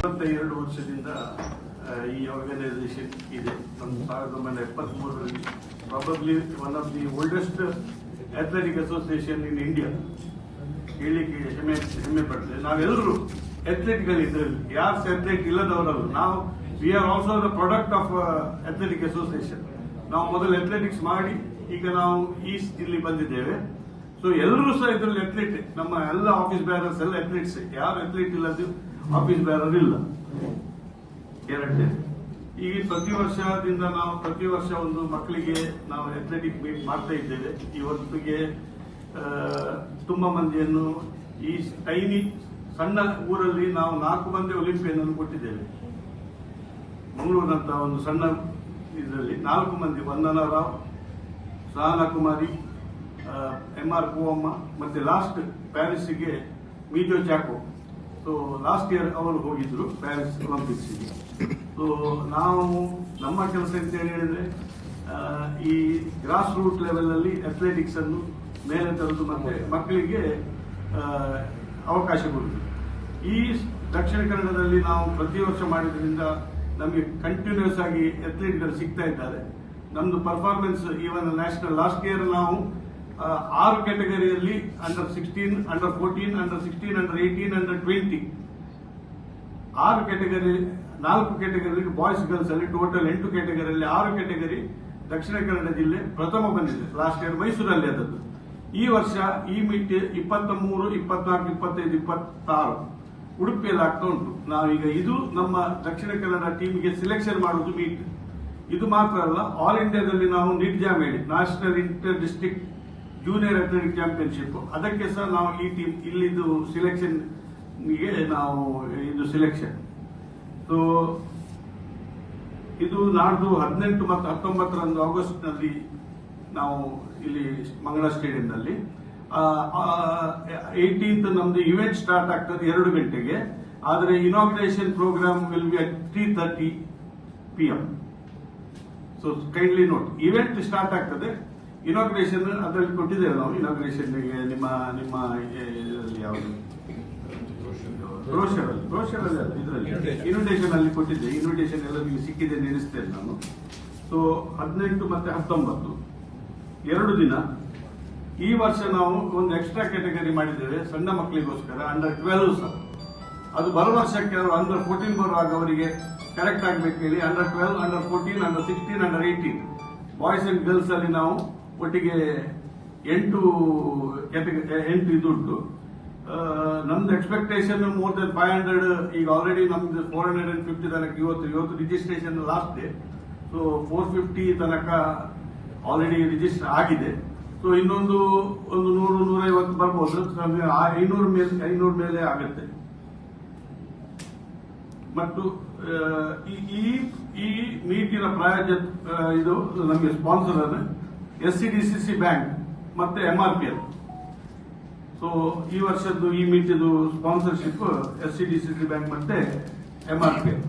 ಇಪ್ಪತ್ತ ಎರಡು ವರ್ಷದಿಂದ ಈ ಆರ್ಗನೈಸೇಷನ್ ಇದೆ. ಒಂದು ಸಾವಿರದ ಒಂಬೈನೂರ ಎಪ್ಪತ್ತ್ ಮೂರರಲ್ಲಿ probably one of the oldest athletic association in India ಹೇಳಿಕೆ ಹೆಮ್ಮೆ ಹೆಮ್ಮೆ ಪಡ್ತೇವೆ ನಾವೆಲ್ಲರೂ ಇದರಲ್ಲಿ. ಯಾರು ಅಥ್ಲೆಟ್ ಇಲ್ಲದವರಲ್ಲ. ನಾವು we are also the product of athletic association ನಾವು ಮೊದಲು ಅಥ್ಲೆಟಿಕ್ಸ್ ಮಾಡಿ, ಈಗ ನಾವು ಈ ಇಲ್ಲಿ ಬಂದಿದ್ದೇವೆ. ಸೊ ಎಲ್ಲರೂ ಸಹ ಇದರಲ್ಲಿ ಅಥ್ಲೀಟ್ ನಮ್ಮ ಎಲ್ಲ ಆಫೀಸ್ ಬ್ಯಾರರ್ಸ್ ಎಲ್ಲ ಅಥ್ಲೀಟ್ಸ್ ಯಾರು ಅಥ್ಲೀಟ್ ಇಲ್ಲದ್ದು? ಆಫೀಸ್ ಬ್ಯಾರರ್ ಇಲ್ಲ ಎರಡನೇ ಈಗ ಪ್ರತಿ ವರ್ಷದಿಂದ ನಾವು ಪ್ರತಿ ವರ್ಷ ಒಂದು ಮಕ್ಕಳಿಗೆ ನಾವು ಅಥ್ಲೆಟಿಕ್ ಮೀಟ್ ಮಾಡ್ತಾ ಇದ್ದೇವೆ. ಈ ಹೊತ್ತಿಗೆ ತುಂಬಾ ಮಂದಿಯನ್ನು ಈ ಟೈನಿ ಸಣ್ಣ ಊರಲ್ಲಿ ನಾವು ನಾಲ್ಕು ಮಂದಿ ಒಲಿಂಪಿಯನ್ ಅನ್ನು ಕೊಟ್ಟಿದ್ದೇವೆ. ಮಂಗಳೂರಿನಂತ ಒಂದು ಸಣ್ಣ ಇದರಲ್ಲಿ ನಾಲ್ಕು ಮಂದಿ ವಂದನಾ ರಾವ್ ಸಹನಾ ಕುಮಾರಿ ಎಂ ಆರ್ ಪೂವಮ್ಮ ಮತ್ತೆ last ಪ್ಯಾರಿಸ್ಗೆ Mijo Chacko. So last year ಅವರು ಹೋಗಿದ್ರು ಪ್ಯಾರಿಸ್ ಒಲಿಂಪಿಕ್ಸ್ ಸೊ ನಾವು ನಮ್ಮ ಕೆಲಸ ಅಂತ ಹೇಳಿದ್ರೆ ಈ ಗ್ರಾಸ್ ರೂಟ್ ಲೆವೆಲ್ ಅಲ್ಲಿ ಅಥ್ಲೆಟಿಕ್ಸ್ ಅನ್ನು ಮೇಲೆ ತರುವುದು ಮತ್ತೆ ಮಕ್ಕಳಿಗೆ ಅವಕಾಶ ಕೊಡುದು. ಈ ದಕ್ಷಿಣ ಕನ್ನಡದಲ್ಲಿ ನಾವು ಪ್ರತಿ ವರ್ಷ ಮಾಡಿದ್ರಿಂದ ನಮಗೆ ಕಂಟಿನ್ಯೂಸ್ ಆಗಿ ಅಥ್ಲೀಟ್ಗಳು ಸಿಗ್ತಾ ಇದ್ದಾರೆ. ನಮ್ದು performance even national last year ನಾವು ಆರು ಕ್ಯಾಟಗರಿಯಲ್ಲಿ under sixteen under fourteen under sixteen under eighteen under twenty ಆರು ಕ್ಯಾಟಗರಿ ನಾಲ್ಕು ಕ್ಯಾಟಗರಿ ಬಾಯ್ಸ್ ಗರ್ಲ್ಸ್ ಅಲ್ಲಿ ಟೋಟಲ್ ಎಂಟು ಕ್ಯಾಟಗರಿಯಲ್ಲಿ ಆರು ಕ್ಯಾಟಗರಿ ದಕ್ಷಿಣ ಕನ್ನಡ ಜಿಲ್ಲೆ ಪ್ರಥಮ ಬಂದಿದೆ. ಲಾಸ್ಟ್ ಇಯರ್ ಮೈಸೂರಲ್ಲಿ ಅದದ್ದು ಈ ವರ್ಷ ಈ ಮೀಟ್ ಇಪ್ಪತ್ತ ಮೂರು ಇಪ್ಪತ್ನಾಲ್ಕು, ಇಪ್ಪತ್ತೈದು, ಇಪ್ಪತ್ತಾರು ಉಡುಪಿಯಲ್ಲಿ ಆಗ್ತಾ ಉಂಟು. ನಾವೀಗ ಇದು ನಮ್ಮ ದಕ್ಷಿಣ ಕನ್ನಡ ಟೀಮ್ಗೆ ಸಿಲೆಕ್ಷನ್ ಮಾಡುವುದು ಮೀಟ್ ಇದು ಮಾತ್ರ ಅಲ್ಲ ಆಲ್ ಇಂಡಿಯಾದಲ್ಲಿ ನಾವು ನಿಟ್ ಜಾಮ್ ಹೇಳಿ national inter district junior athletic championship ಅದಕ್ಕೆ ಸಹ ನಾವು ಈ ಟೀಮ್ ಇಲ್ಲಿದು ಸಿಲೆಕ್ಷನ್ ನಾವು ಇದು ಸಿಲೆಕ್ಷನ್ ಸೊ ಇದು ನಾಡ್ದು ಹದಿನೆಂಟು ಮತ್ತು ಹತ್ತೊಂಬತ್ತರಂದು ಆಗಸ್ಟ್ನಲ್ಲಿ ನಾವು ಇಲ್ಲಿ ಮಂಗಳ ಸ್ಟೇಡಿಯಂನಲ್ಲಿ ಏಯ್ಟೀನ್ತ್ ನಮ್ದು ಇವೆಂಟ್ ಸ್ಟಾರ್ಟ್ ಆಗ್ತದೆ ಎರಡು ಗಂಟೆಗೆ. ಆದರೆ inauguration programme will be at three thirty P M so kindly note event start ಆಗ್ತದೆ ಇನಾಗ್ರೇಷನ್ ಅದರಲ್ಲಿ ಕೊಟ್ಟಿದ್ದೇವೆ ನಾವು. ಇನಾಗ್ರೇಷನ್ ನಿಮ್ಮ ನಿಮ್ಮ ಇದರಲ್ಲಿ ಯಾವುದು? ಬ್ರೋಷರ್ ಅಲ್ಲಿ. ಬ್ರೋಷರ್ ಅಲ್ಲಿ ಅಲ್ಲ, ಇದರಲ್ಲಿ. ಇನ್ವಿಟೇಷನ್ ಅಲ್ಲಿ ಕೊಟ್ಟಿದ್ದೆ. ಇನ್ವಿಟೇಷನ್ ಎಲ್ಲ ನಿಮಗೆ ಸಿಕ್ಕಿದೆ ನೆನೆಸ್ತೇನೆ ನಾನು. ಸೊ ಹದಿನೆಂಟು ಮತ್ತೆ ಹತ್ತೊಂಬತ್ತು. ಎರಡು ದಿನ. ಈ ವರ್ಷ ನಾವು ಒಂದು ಎಕ್ಸ್ಟ್ರಾ ಕ್ಯಾಟಗರಿ ಮಾಡಿದ್ದೇವೆ. ಸಣ್ಣ ಮಕ್ಕಳಿಗೋಸ್ಕರ ಅಂಡರ್ ಟ್ವೆಲ್ವ್ ಸರ್ ಅದು ಬರೋ ವರ್ಷಕ್ಕೆ ಅವರು ಅಂಡರ್ ಫೋರ್ಟೀನ್ ಬರುವಾಗ ಅವರಿಗೆ ಕರೆಕ್ಟ್ ಆಗಬೇಕು ಹೇಳಿ under twelve under fourteen under sixteen under eighteen boys and girls ಅಲ್ಲಿ ನಾವು ಒಟ್ಟಿಗೆ ಎಂಟು ಎಂಟು ಇದುಂಟು. ನಮ್ದು expectation more than five hundred ಈಗ ಆಲ್ರೆಡಿ ನಮ್ದು ಫೋರ್ ಹಂಡ್ರೆಡ್ ಅಂಡ್ ಫಿಫ್ಟಿ ತನಕ ಇವತ್ತು ಇವತ್ತು registration last day so four fifty ತನಕ ಆಲ್ರೆಡಿ ರಿಜಿಸ್ಟರ್ ಆಗಿದೆ. ಸೊ ಇನ್ನೊಂದು ಒಂದು ನೂರು, ನೂರೈವತ್ತು ಬರ್ಬೋದು. ಐನೂರು ಮೇಲೆ ಐನೂರು ಮೇಲೆ ಆಗುತ್ತೆ. ಮತ್ತು ಈ- ಈ ಮೀಟಿನ ಪ್ರಾಯೋಜಕ ಇದು ನಮಗೆ sponsor S C D C C bank ಮತ್ತೆ M R P L. So ಈ ವರ್ಷದ್ದು ಈ ಮೀಟಿದು sponsorship S C D C C bank ಮತ್ತೆ ಎಂ ಆರ್ ಪಿ ಎಲ್.